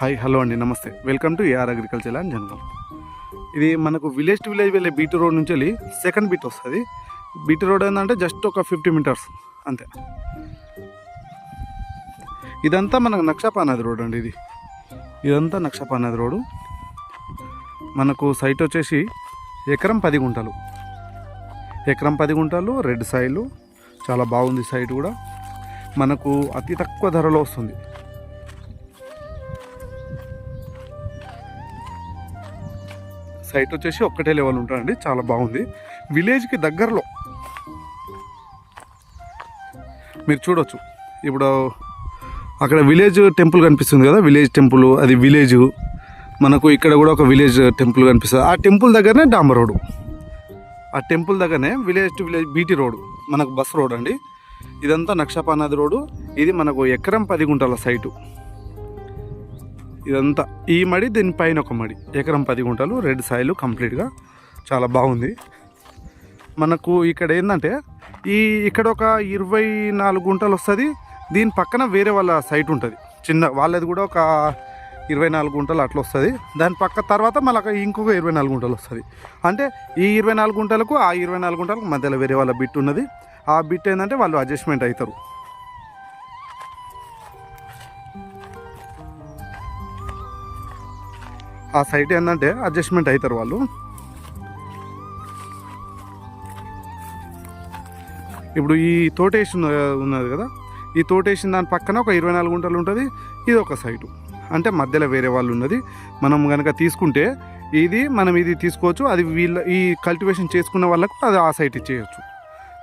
Hi hello అండి నమస్తే. Welcome to AR agriculture and general ఇది మనకు విలేజ్ టు విలేజ్ వెళ్ళే బీటీ రోడ్ నుంచి వెళ్ళి సెకండ్ బీట్ వస్తుంది. బీటీ రోడ్ ఏంటంటే జస్ట్ ఒక ఫిఫ్టీ మీటర్స్ అంతే. ఇదంతా మనకు నక్షపానాది రోడ్ అండి ఇది. ఇదంతా నక్షపానాది రోడ్డు మనకు సైట్ వచ్చేసి ఎకరం పది గుంటలు. ఎకరం పది గుంటలు రెడ్ సాయిలు చాలా బాగుంది సైట్ కూడా. మనకు అతి తక్కువ ధరలో వస్తుంది. సైట్ వచ్చేసి ఒక్కటే లెవెల్ ఉంటుందండి చాలా బాగుంది. విలేజ్కి దగ్గరలో మీరు చూడొచ్చు. ఇప్పుడు అక్కడ విలేజ్ టెంపుల్ కనిపిస్తుంది కదా? విలేజ్ టెంపుల్ అది విలేజ్. మనకు ఇక్కడ కూడా ఒక విలేజ్ టెంపుల్ కనిపిస్తుంది. ఆ టెంపుల్ దగ్గరనే డాంబర్ రోడ్ ఆ టెంపుల్ దగ్గరనే village to village BT road మనకు బస్ రోడ్ అండి. ఇదంతా నక్షపానాది రోడ్డు. ఇది మనకు ఎకరం పది గుంటల సైటు. ఇదంతా. ఈ మడి దీనిపైన ఒక మడి. ఎకరం పది గుంటలు రెడ్ సాయిల్ కంప్లీట్గా చాలా బాగుంది. మనకు ఇక్కడ ఏంటంటే ఈ ఇక్కడ ఒక ఇరవై నాలుగు గుంటలు వస్తుంది. దీని పక్కన వేరే వాళ్ళ సైట్ ఉంటుంది. చిన్న వాళ్ళది కూడా ఒక ఇరవై నాలుగు గుంటలు అట్లా వస్తుంది. దాని పక్క తర్వాత మళ్ళీ ఇంకొక ఇరవై నాలుగు గుంటలు వస్తుంది. అంటే ఈ ఇరవై నాలుగు గుంటలకు ఆ ఇరవై నాలుగు గుంటలకు మధ్యలో వేరే వాళ్ళ బిట్ ఉన్నది. ఆ బిట్ ఏంటంటే వాళ్ళు అడ్జస్ట్మెంట్ అవుతారు ఆ సైట్ ఏంటంటే అడ్జస్ట్మెంట్ అవుతారు వాళ్ళు. ఇప్పుడు ఈ తోటేసి ఉన్నది కదా? ఈ తోటేసిన దాని పక్కన ఒక ఇరవై నాలుగు గుంటలు ఉంటుంది. ఇది ఒక సైటు అంటే మధ్యలో వేరే వాళ్ళు ఉన్నది. మనం కనుక తీసుకుంటే ఇది మనం ఇది తీసుకోవచ్చు. అది వీళ్ళ ఈ కల్టివేషన్ చేసుకున్న వాళ్ళకు అది ఆ సైట్ ఇచ్చేయచ్చు.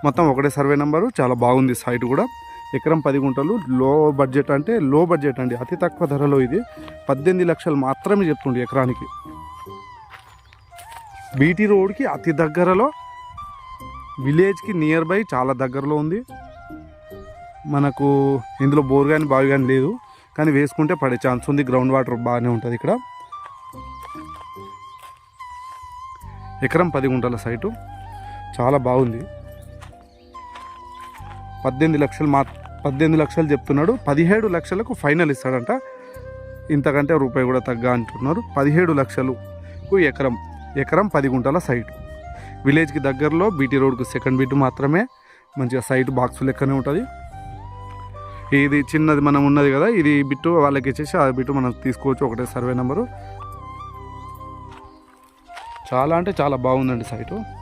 మొత్తం ఒకటే సర్వే నెంబరు. చాలా బాగుంది సైట్ కూడా. ఎకరం పది గుంటలు. లో బడ్జెట్ అంటే లో బడ్జెట్ అండి. అతి తక్కువ ధరలో ఇది. పద్దెనిమిది లక్షలు మాత్రమే చెప్తుండే ఎకరానికి. బీటీ రోడ్కి అతి దగ్గరలో విలేజ్కి నియర్ బై చాలా దగ్గరలో ఉంది. మనకు ఇందులో బోర్ కానీ బావి కానీ లేదు. కానీ వేసుకుంటే పడే ఛాన్స్ ఉంది. గ్రౌండ్ వాటర్ బాగానే ఉంటుంది ఇక్కడ. ఎకరం పది గుంటల సైటు. చాలా బాగుంది. పద్దెనిమిది లక్షలు మా పద్దెనిమిది లక్షలు చెప్తున్నాడు. పదిహేడు లక్షలకు ఫైనల్ ఇస్తాడంట. ఇంతకంటే రూపాయి కూడా తగ్గ అంటున్నారు. పదిహేడు లక్షలకు ఎకరం ఎకరం పది గుంటల సైట్. విలేజ్కి దగ్గరలో బీటీ రోడ్కు సెకండ్ బీట్ మాత్రమే. మంచిగా సైట్ బాక్స్ లెక్కనే ఉంటుంది. ఇది చిన్నది మనం ఉన్నది కదా ఇది బిట్టు వాళ్ళకి ఇచ్చేసి ఆ బిట్టు మనం తీసుకోవచ్చు. ఒకటే సర్వే నెంబరు. చాలా అంటే చాలా బాగుందండి సైటు.